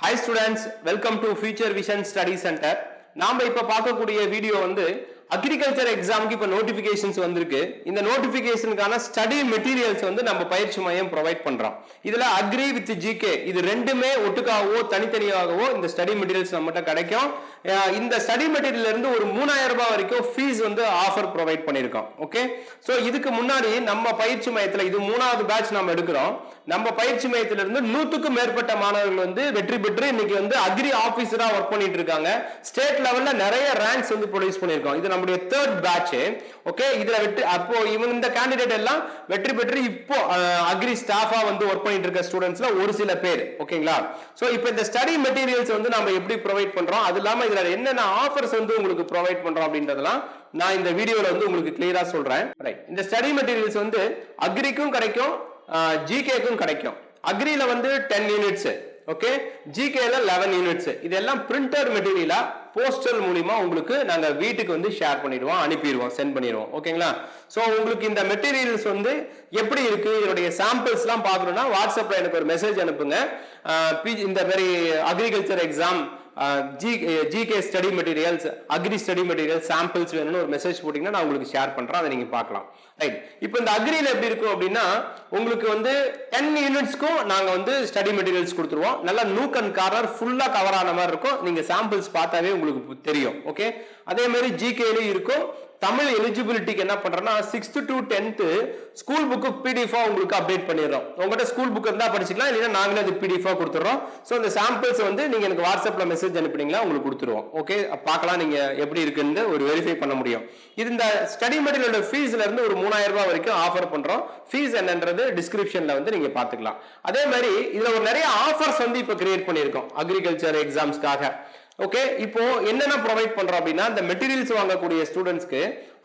Hi students welcome to Future Vision Study Centre நாம் இப்ப பார்க்கக்கூடிய வீடியோ வந்து அக்ரிகல்ச்சர் எக்ஸாமுக்கு இப்போ நோட்டிஃபிகேஷன்ஸ் வந்திருக்கு. இந்த நோட்டிஃபிகேஷனுக்கான ஸ்டடி மெட்டீரியல்ஸ் வந்து நம்ம பயிற்சி மையம் ப்ரொவைட் பண்ணுறோம் இதில் அக்ரி வித் ஜிகே இது ரெண்டுமே ஒட்டுக்காகவோ தனித்தனியாகவோ இந்த ஸ்டடி மெட்டீரியல்ஸ் நம்மகிட்ட கிடைக்கும். இந்த ஸ்டடி மெட்டீரியல் இருந்து ஒரு மூணாயிரம் ரூபாய் வரைக்கும் ஃபீஸ் வந்து ஆஃபர் ப்ரொவைட் பண்ணியிருக்கோம். ஓகே ஸோ இதுக்கு முன்னாடி நம்ம பயிற்சி மையத்தில் இது மூணாவது பேட்ச் நம்ம எடுக்கிறோம். நம்ம பயிற்சி மையத்திலிருந்து இருந்து மேற்பட்ட மாணவர்கள் வந்து வெற்றி பெற்று இன்னைக்கு வந்து அக்ரி ஆஃபீஸராக ஒர்க் பண்ணிட்டு இருக்காங்க. ஸ்டேட் லெவலில் நிறைய ரேங்க்ஸ் வந்து ப்ரொடியூஸ் பண்ணியிருக்கோம். இது நம்முடைய தேர்ட் பேட்ச் ஓகே இதுல வெற்றி அப்போ இவங்க இந்த கேண்டிடேட் எல்லாம் வெற்றி பெற்று இப்போ அக்ரி ஸ்டாஃபா வந்து ஒர்க் பண்ணிட்டு இருக்க ஸ்டூடெண்ட்ஸ்ல ஒரு சில பேர் ஓகேங்களா? சோ இப்போ இந்த ஸ்டடி மெட்டீரியல்ஸ் வந்து நம்ம எப்படி ப்ரொவைட் பண்றோம்? அது இல்லாம இதுல என்னென்ன ஆஃபர்ஸ் வந்து உங்களுக்கு ப்ரொவைட் பண்றோம் அப்படின்றதெல்லாம் நான் இந்த வீடியோல வந்து உங்களுக்கு கிளியரா சொல்றேன். ரைட் இந்த ஸ்டடி மெட்டீரியல்ஸ் வந்து அக்ரிக்கும் கிடைக்கும் ஜிகேக்கும் கிடைக்கும். அக்ரில வந்து டென் யூனிட்ஸ் ஓகே ஜிகேல லெவன் யூனிட்ஸ் இதெல்லாம் பிரிண்டர் மெட்டீரியலா போஸ்டல் மூலிமா உங்களுக்கு நாங்கள் வீட்டுக்கு வந்து ஷேர் பண்ணிடுவோம் அனுப்பிடுவோம் சென்ட் பண்ணிடுவோம். ஓகேங்களா? ஸோ உங்களுக்கு இந்த மெட்டீரியல்ஸ் வந்து எப்படி இருக்கு? இதனுடைய சாம்பிள்ஸ்லாம் பார்க்கணும்னா வாட்ஸ்அப்பில் எனக்கு ஒரு மெசேஜ் அனுப்புங்க. இந்த மாதிரி agriculture exam G GK study materials agri study material samples வேணும்னு ஒரு மெசேஜ் போட்டிங்கன்னா நான் உங்களுக்கு ஷேர் பண்ணுறேன் அதை நீங்கள் பார்க்கலாம். ரைட் இப்போ இந்த அக்ரியில் எப்படி இருக்கும் அப்படின்னா உங்களுக்கு வந்து டென் யூனிட்ஸ்க்கும் நாங்கள் வந்து ஸ்டடி மெட்டீரியல்ஸ் கொடுத்துருவோம். நல்லா நூக் அண்ட் கார்னர் ஃபுல்லாக கவர் ஆன மாதிரி இருக்கும். நீங்கள் சாம்பிள்ஸ் பார்த்தாவே உங்களுக்கு தெரியும். ஓகே அதே மாதிரி ஜிகேலையும் இருக்கும். தமிழ் எலிஜிபிலிட்டிக்கு என்ன பண்றோம்னா sixth to tenth school book பிடிஎஃபா உங்களுக்கு அப்டேட் பண்ணிடுறோம். உங்கள்கிட்ட ஸ்கூல் புக் இருந்தால் படிச்சுக்கலாம் இல்லைன்னா நாங்களே அது பிடிஎஃபா கொடுத்துட்றோம். ஸோ இந்த சாம்பிள்ஸ் வந்து நீங்கள் எனக்கு வாட்ஸ்அப்பில் மெசேஜ் அனுப்புனீங்களா உங்களுக்கு கொடுத்துருவோம். ஓகே பார்க்கலாம் நீங்க எப்படி இருக்குன்னு ஒரு வெரிஃபை பண்ண முடியும். இது இந்த ஸ்டடி மெட்டீரியலோட ஃபீஸ்ல இருந்து ஒரு மூணாயிரம் ரூபாய் வரைக்கும் ஆஃபர் பண்றோம். ஃபீஸ் என்னன்றது டிஸ்கிரிப்ஷன்ல வந்து நீங்க பாத்துக்கலாம் அதே மாதிரி இதுல ஒரு நிறைய ஆஃபர்ஸ் வந்து இப்போ கிரியேட் பண்ணியிருக்கோம். அக்ரிகல்ச்சர் எக்ஸாம்ஸ்க்காக ஓகே இப்போ என்னென்ன ப்ரொவைட் பண்றோம் அப்படின்னா இந்த மெட்டீரியல்ஸ் வாங்கக்கூடிய ஸ்டூடெண்ட்ஸ்க்கு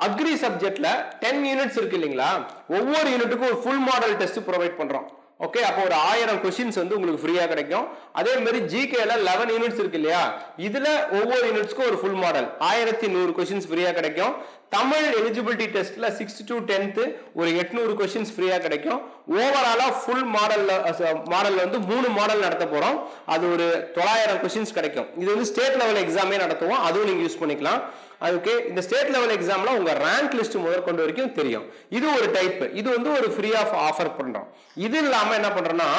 அக்ரி சப்ஜெக்ட்ல டென் யூனிட்ஸ் இருக்கு இல்லைங்களா? ஒவ்வொரு யூனிட்டுக்கும் ஒரு ஃபுல் மாடல் டெஸ்ட் ப்ரொவைட் பண்றோம். ஓகே அப்போ ஒரு ஆயிரம் கொஸ்டின்ஸ் வந்து உங்களுக்கு ஃப்ரீயாக கிடைக்கும். அதே மாதிரி ஜிகேல லெவன் யூனிட்ஸ் இருக்கு இல்லையா? இதுல ஒவ்வொரு யூனிட்ஸ்க்கும் ஒரு ஃபுல் மாடல் ஆயிரத்தி நூறு கொஸ்டின்ஸ் ஃப்ரீயாக கிடைக்கும். தமிழ் எலிஜிபிலிட்டி டெஸ்ட்ல சிக்ஸ்த் டு டென்த்து ஒரு எட்நூறு கொஸ்டின்ஸ் ஃப்ரீயாக கிடைக்கும். ஓவராலாக ஃபுல் மாடலில் மாடலில் வந்து மூணு மாடல் நடத்த போகிறோம் அது ஒரு தொள்ளாயிரம் கொஸ்டின்ஸ் கிடைக்கும். இது வந்து ஸ்டேட் லெவல் எக்ஸாமே நடத்துவோம். அதுவும் நீங்கள் யூஸ் பண்ணிக்கலாம். அதுக்கு இந்த ஸ்டேட் லெவல் எக்ஸாம்ல உங்க ரேங்க் லிஸ்ட் முதற்கொண்டு வரைக்கும் தெரியும். இது ஒரு டைப் இது வந்து ஒரு ஃப்ரீ ஆஃப் ஆஃபர் பண்றோம். இது இல்லாம என்ன பண்றோம்னா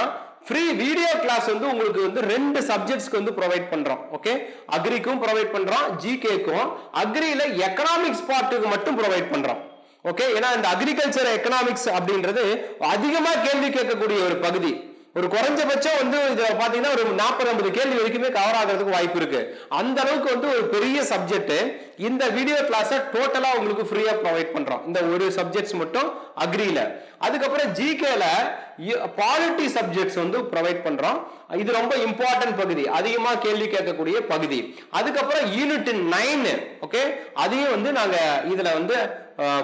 ஃப்ரீ வீடியோ கிளாஸ் வந்து உங்களுக்கு வந்து ரெண்டு சப்ஜெக்ட்ஸ்க்கு வந்து ப்ரொவைட் பண்றோம். ஓகே அக்ரிக்கும் ப்ரொவைட் பண்றோம் ஜிகேக்கும் அக்ரியில எக்கனாமிக்ஸ் பார்ட்டுக்கு மட்டும் ப்ரொவைட் பண்றோம். ஓகே ஏன்னா இந்த அக்ரிகல்ச்சர் எக்கனாமிக்ஸ் அப்படின்றது அதிகமாக கேள்வி கேட்கக்கூடிய ஒரு பகுதி. ஒரு குறைஞ்சபட்சம் வந்து இதுல பாத்தீங்கன்னா ஒரு நாற்பது ஐம்பது கேள்வி வரைக்குமே கவர் ஆகிறதுக்கு வாய்ப்பு இருக்கு. அந்த அளவுக்கு வந்து ஒரு பெரிய சப்ஜெக்ட் இந்த வீடியோ கிளாஸை டோட்டலா உங்களுக்கு ஃப்ரீயா ப்ரொவைட் பண்றோம். இந்த ஒரு சப்ஜெக்ட்ஸ் மட்டும் அக்ரியில அதுக்கப்புறம் ஜிகேல பாலிட்டி சப்ஜெக்ட்ஸ் வந்து ப்ரொவைட் பண்றோம். இது ரொம்ப இம்பார்ட்டன்ட் பகுதி. அதிகமா கேள்வி கேட்கக்கூடிய பகுதி. அதுக்கப்புறம் யூனிட் நைன் ஓகே அதையும் வந்து நாங்க இதுல வந்து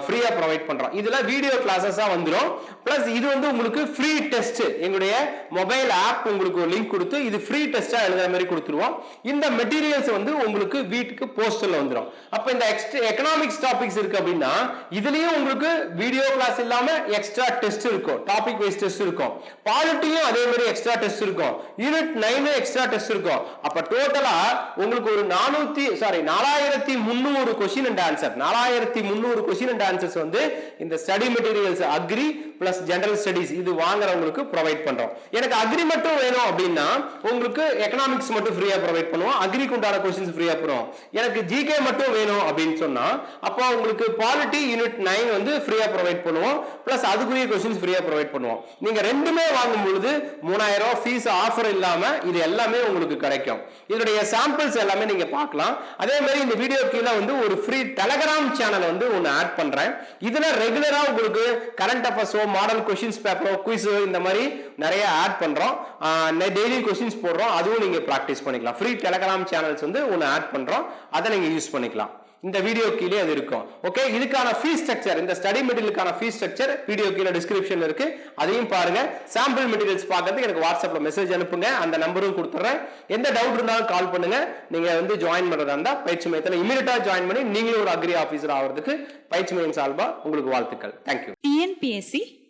ஃப்ரீயாக ப்ரொவைட் பண்ணுறோம் இதெல்லாம் வீடியோ கிளாஸஸாக வந்துடும் ப்ளஸ் இது வந்து உங்களுக்கு ஃப்ரீ டெஸ்ட் எங்களுடைய மொபைல் ஆப் உங்களுக்கு ஒரு லிங்க் கொடுத்து இது ஃப்ரீ டெஸ்ட்டாக எழுதுற மாதிரி கொடுத்துருவோம். இந்த மெட்டீரியல்ஸ் வந்து உங்களுக்கு வீட்டுக்கு போஸ்டரில் வந்துடும் அப்போ இந்த எக்ஸ்ட்ரா எக்கனாமிக்ஸ் டாபிக்ஸ் இருக்குது அப்படின்னா இதுலேயும் உங்களுக்கு வீடியோ கிளாஸ் இல்லாமல் எக்ஸ்ட்ரா டெஸ்ட் இருக்கும். டாபிக் வைஸ் டெஸ்ட் இருக்கும். பாலிட்டியும் அதே மாதிரி எக்ஸ்ட்ரா டெஸ்ட் இருக்கும். யூனிட் நைனும் எக்ஸ்ட்ரா டெஸ்ட் இருக்கும். அப்போ டோட்டலாக உங்களுக்கு ஒரு நானூற்றி சாரி நாலாயிரத்தி முந்நூறு கொஸ்டின் அண்ட் ஆன்சர் நாலாயிரத்தி முந்நூறு கொஸ்டின் அண்ட் ஆன்சர்ஸ் வந்து இந்த study materials agri plus general studies இது வாங்குறவங்களுக்கு ப்ரொவைட் பண்றோம். எனக்கு அக்ரி மட்டும் வேணும் அப்படின்னா உங்களுக்கு எக்கனாமிக்ஸ் மட்டும் ஃப்ரீயா ப்ரொவைட் பண்ணுவோம். அக்ரிக்கு உண்டான கொஸ்டின்ஸ் ஃப்ரீயா பண்ணுவோம் எனக்கு ஜிகே மட்டும் வேணும் அப்படின்னு சொன்னா அப்போ உங்களுக்கு பாலிட்டி யூனிட் நைன் வந்து ஃப்ரீயா ப்ரொவைட் பண்ணுவோம். பிளஸ் அதுக்குரிய கொஸ்டின்ஸ் ஃப்ரீயா ப்ரொவைட் பண்ணுவோம். நீங்க ரெண்டுமே வாங்கும் பொழுது மூணாயிரம் ரூபாய் ஃபீஸ் ஆஃபர் இல்லாம இது எல்லாமே உங்களுக்கு கிடைக்கும். இதனுடைய சாம்பிள்ஸ் எல்லாமே நீங்க பார்க்கலாம். அதே மாதிரி இந்த வீடியோ கீழே வந்து ஒரு ஃப்ரீ டெலகிராம் சேனல் வந்து ஒன்னு ஆட் பண்றேன். இதுல ரெகுலரா உங்களுக்கு கரண்ட் அஃபேர்ஸோ மாடல் கொஷின்ஸ் பேப்பரோ குவிஸ் இந்த மாதிரி நிறைய ஆட் பண்றோம். டெய்லி கொஷின்ஸ் போடுறோம். அதுவும் நீங்க ப்ராக்டிஸ் பண்ணிக்கலாம். ஃப்ரீ டெலகிராம் சேனல்ஸ் வந்து ஒன்று ஆட் பண்ணுறோம் அதை நீங்கள் யூஸ் பண்ணிக்கலாம். இந்த வீடியோ கீழே அது இருக்கும். ஓகே இதுக்கான ஃபீஸ் ஸ்ட்ரக்சர் இந்த ஸ்டடி மெட்டீரியலுக்கான ஃபீஸ் ஸ்ட்ரக்சர் வீடியோ கீழே டிஸ்கிரிப்ஷன் இருக்கு. அதையும் பாருங்க. சாம்பிள் மெட்டீரியல்ஸ் பார்க்கறதுக்கு எனக்கு வாட்ஸ்அப்ல மெசேஜ் அனுப்புங்க. அந்த நம்பரும் கொடுத்துறேன். எந்த டவுட் இருந்தாலும் கால் பண்ணுங்க. நீங்க வந்து ஜாயின் பண்றதா இருந்தா பயிற்சி மையத்தில் இமீடியட்டா ஜாயின் பண்ணி நீங்களும் ஒரு அக்ரி ஆஃபீஸர் ஆகிறதுக்கு பயிற்சி மையம் சார்பா உங்களுக்கு வாழ்த்துக்கள். Thank you TNPSC